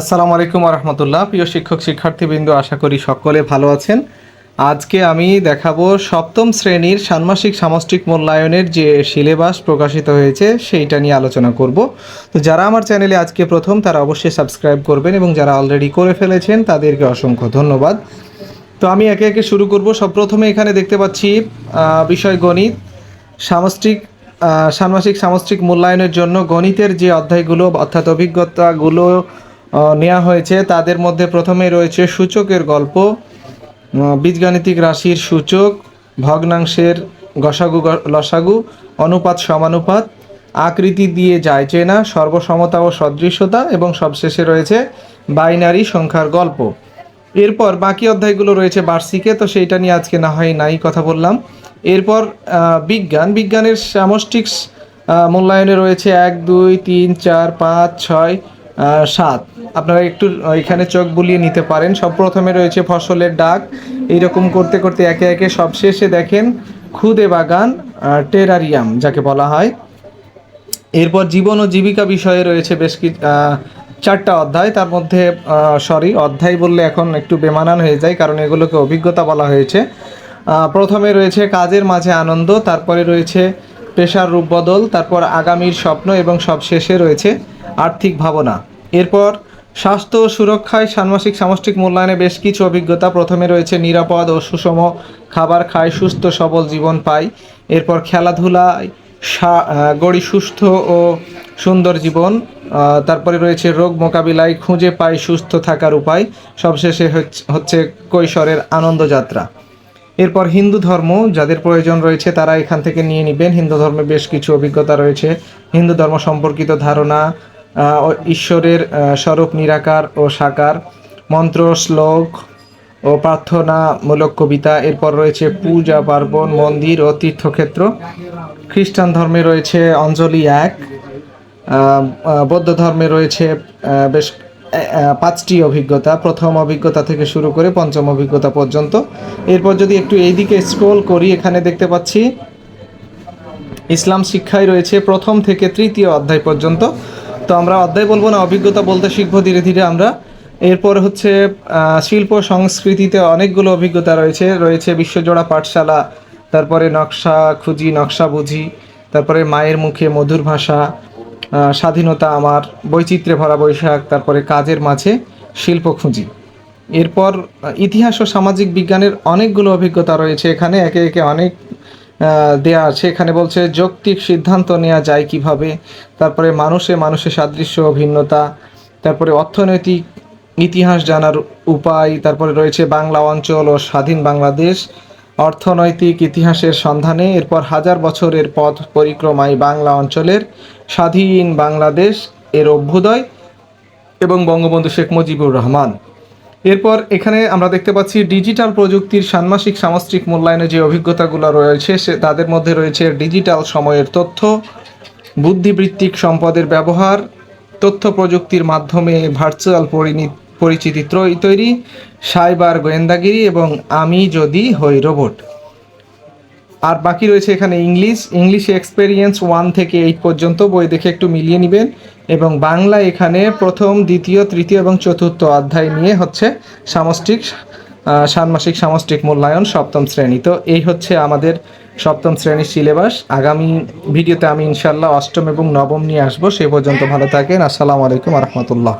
আসসালামু আলাইকুম রহমতুল্লাহ প্রিয় শিক্ষক শিক্ষার্থীবৃন্দ, আশা করি সকলে ভালো আছেন। আজকে আমি দেখাবো সপ্তম শ্রেণির ষান্মাসিক সামষ্টিক মূল্যায়নের যে সিলেবাস প্রকাশিত হয়েছে, সেইটা নিয়ে আলোচনা করব। তো যারা আমার চ্যানেলে আজকে প্রথম, তারা অবশ্যই সাবস্ক্রাইব করবেন এবং যারা অলরেডি করে ফেলেছেন, তাদেরকে অসংখ্য ধন্যবাদ। তো আমি একে একে শুরু করব। সব প্রথমে এখানে দেখতে পাচ্ছি বিষয় গণিত। সামষ্টিক ষান্মাসিক সামষ্টিক মূল্যায়নের জন্য গণিতের যে অধ্যায়গুলো, অর্থাৎ অভিজ্ঞতাগুলো নেওয়া হয়েছে। তাদের মধ্যে প্রথমে রয়েছে সূচকের গল্প বীজগাণিতিক রাশির সূচক, ভগ্নাংশের গসাগু লসাগু, অনুপাত সমানুপাত, আকৃতি দিয়ে যায় চেনা, সর্বসমতা ও সদৃশ্যতা, এবং সবশেষে রয়েছে বাইনারি সংখ্যার গল্প। এরপর বাকি অধ্যায়গুলো রয়েছে বার্ষিকে, তো সেইটা নিয়ে আজকে না হয় নাই কথা বললাম। এরপর বিজ্ঞান। বিজ্ঞানের সামষ্টিক মূল্যায়নে রয়েছে এক, দুই, তিন, চার, পাঁচ, ছয় সাত। আপনারা একটু এখানে চোখ বুলিয়ে নিতে পারেন। সব প্রথমে রয়েছে ফসলের ডাক। এইরকম করতে করতে একে একে সবশেষে দেখেন খুদে বাগান টেরারিয়াম যাকে বলা হয়। এরপর জীবন ও জীবিকা বিষয়ে রয়েছে বেশ কিছু চারটা অধ্যায়। তার মধ্যে সরি অধ্যায় বললে এখন একটু বেমানান হয়ে যায়, কারণ এগুলোকে অভিজ্ঞতা বলা হয়েছে। প্রথমে রয়েছে কাজের মাঝে আনন্দ, তারপরে রয়েছে পেশার রূপ বদল, তারপর আগামীর স্বপ্ন এবং সব শেষে রয়েছে আর্থিক ভাবনা। এরপর স্বাস্থ্য সুরক্ষায় ষান্মাসিক সামষ্টিক মূল্যায়নে বেশ কিছু অভিজ্ঞতা। প্রথমে রয়েছে নিরাপদ ও সুষম খাবার খায়, সুস্থ, সবল জীবন পাই এরপর খেলাধুলায় গড়ি সুস্থ ও সুন্দর জীবন। তারপরে রয়েছে রোগ মোকাবিলায় খুঁজে পাই সুস্থ থাকার উপায়। সবশেষে হচ্ছে- কৈশোরের আনন্দযাত্রা এরপর হিন্দু ধর্ম, যাদের প্রয়োজন রয়েছে তারা এখান থেকে নিয়ে নেবেন। হিন্দু ধর্মে বেশ কিছু অভিজ্ঞতা রয়েছে। হিন্দু ধর্ম সম্পর্কিত ধারণা ঈশ্বরের স্বরূপ নিরাকার ও সাকার মন্ত্র শ্লোক ও প্রার্থনামূলক কবিতা। এরপর রয়েছে পূজা, পার্বণ, মন্দির ও তীর্থক্ষেত্র। খ্রিস্টান ধর্মে রয়েছে অঞ্জলি এক বৌদ্ধ ধর্মে রয়েছে বেশ পাঁচটি অভিজ্ঞতা। প্রথম অভিজ্ঞতা থেকে শুরু করে পঞ্চম অভিজ্ঞতা পর্যন্ত। এরপর যদি একটু এইদিকে স্ক্রোল করি, এখানে দেখতে পাচ্ছি ইসলাম শিক্ষায় রয়েছে প্রথম থেকে তৃতীয় অধ্যায় পর্যন্ত। তো আমরা অধ্যায় বলব না, অভিজ্ঞতা বলতে শিখব ধীরে ধীরে আমরা। এরপর হচ্ছে শিল্প সংস্কৃতিতে অনেকগুলো অভিজ্ঞতা রয়েছে। রয়েছে বিশ্বজোড়া পাঠশালা, তারপরে নকশা খুঁজি, নকশা বুঝি, তারপরে মায়ের মুখে মধুর ভাষা স্বাধীনতা আমার, বৈচিত্র্যে ভরা বৈশাখ, তারপরে কাজের মাঝে শিল্প খুঁজি। এরপর ইতিহাস ও সামাজিক বিজ্ঞানের অনেকগুলো অভিজ্ঞতা রয়েছে এখানে। একে একে অনেক দেয়া আছে। এখানে বলছে, যৌক্তিক সিদ্ধান্ত নেওয়া যায় কীভাবে? তারপরে মানুষে মানুষের সাদৃশ্য, ভিন্নতা, তারপরে অর্থনৈতিক ইতিহাস জানার উপায়, তারপরে রয়েছে বাংলা অঞ্চল ও স্বাধীন বাংলাদেশ, অর্থনৈতিক ইতিহাসের সন্ধানে, এরপর হাজার বছরের পথ পরিক্রমায় বাংলা অঞ্চলের স্বাধীন বাংলাদেশ এর অভ্যুদয় এবং বঙ্গবন্ধু শেখ মুজিবুর রহমান। এরপর এখানে আমরা দেখতে পাচ্ছি ডিজিটাল প্রযুক্তির ষান্মাসিক সামষ্টিক মূল্যায়নে যে অভিজ্ঞতাগুলো রয়েছে, সে তাদের মধ্যে রয়েছে ডিজিটাল সময়ের তথ্য, বুদ্ধিবৃত্তিক সম্পদের ব্যবহার, তথ্য প্রযুক্তির মাধ্যমে ভার্চুয়াল পরিচিতি তৈরি, সাইবার গোয়েন্দাগিরি এবং আমি যদি হই রোবট। আর বাকি রয়েছে এখানে ইংলিশ। ইংলিশ এক্সপেরিয়েন্স ওয়ান থেকে এইট পর্যন্ত বই দেখে একটু মিলিয়ে নেবেন। এবং বাংলা এখানে প্রথম, দ্বিতীয়, তৃতীয় এবং চতুর্থ অধ্যায় নিয়ে হচ্ছে সামষ্টিক ষান্মাসিক সামষ্টিক মূল্যায়ন সপ্তম শ্রেণি। তো এই হচ্ছে আমাদের সপ্তম শ্রেণির সিলেবাস। আগামী ভিডিওতে আমি ইনশাল্লাহ অষ্টম এবং নবম নিয়ে আসব। সে পর্যন্ত ভালো থাকেন। আসসালামু আলাইকুম রহমতুল্লাহ।